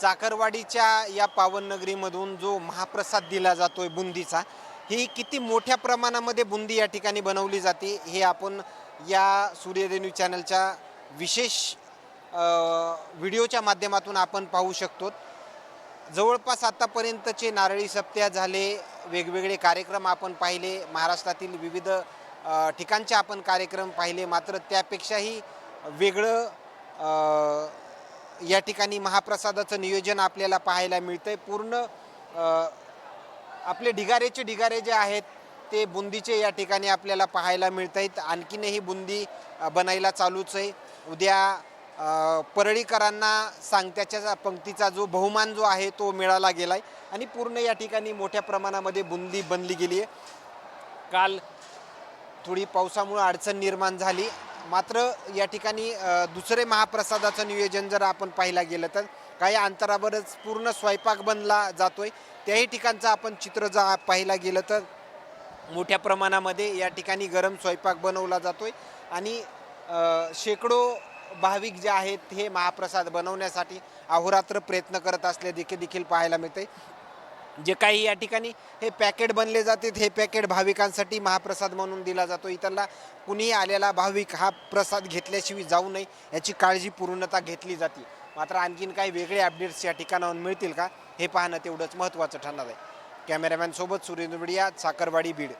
चाकरवाडीच्या या पावननगरीमधून जो महाप्रसाद दिला जातोय बुंदीचा ही किती मोठ्या प्रमाणामध्ये बुंदी या ठिकाणी बनवली जाते हे आपण या सूर्यरेन्यू चॅनलच्या विशेष व्हिडिओच्या माध्यमातून आपण पाहू शकतो. जवळपास आत्तापर्यंतचे नारळी सप्त्या झाले वेगवेगळे कार्यक्रम आपण पाहिले महाराष्ट्रातील विविध ठिकाणचे आपण कार्यक्रम पाहिले मात्र त्यापेक्षाही वेगळं या ठिकाणी महाप्रसादाचं नियोजन आपल्याला पाहायला मिळतंय. पूर्ण आपले ढिगारेचे ढिगारे जे आहेत ते बुंदीचे या ठिकाणी आपल्याला पाहायला मिळत आहेत आणखीनही बुंदी बनायला चालूच आहे. उद्या परळीकरांना सांगत्याच्या पंक्तीचा जो बहुमान जो आहे तो मिळाला गेला आहे आणि पूर्ण या ठिकाणी मोठ्या प्रमाणामध्ये बुंदी बनली गेली आहे. काल थोडी पावसामुळे अडचण निर्माण झाली. मात्र या ठिकाणी दुसरे महाप्रसादाचं नियोजन जर आपण पाहायला गेलं तर काही अंतरावरच पूर्ण स्वयंपाक बनला जातोय. त्याही ठिकाणचं आपण चित्र जर पाहायला गेलं तर मोठ्या प्रमाणामध्ये या ठिकाणी गरम स्वयंपाक बनवला जातोय. आणि शेकडो भाविक जे आहेत हे महाप्रसाद बनवण्यासाठी अहोरात्र प्रयत्न करत असले देखील देखील पाहायला मिळते जे काही या ठिकाणी हे पॅकेट बनले जातात हे पॅकेट भाविकांसाठी महाप्रसाद म्हणून दिला जातो. इतरला कुणीही आलेला भाविक हा प्रसाद घेतल्याशिवाय जाऊ नये याची काळजी पूर्णता घेतली जाते. मात्र आणखीन काही वेगळे अपडेट्स या ठिकाणाहून मिळतील का हे पाहणं तेवढंच महत्त्वाचं ठरणार आहे. कॅमेरामॅनसोबत सुरेंद्र बिडिया साखरवाडी बीड.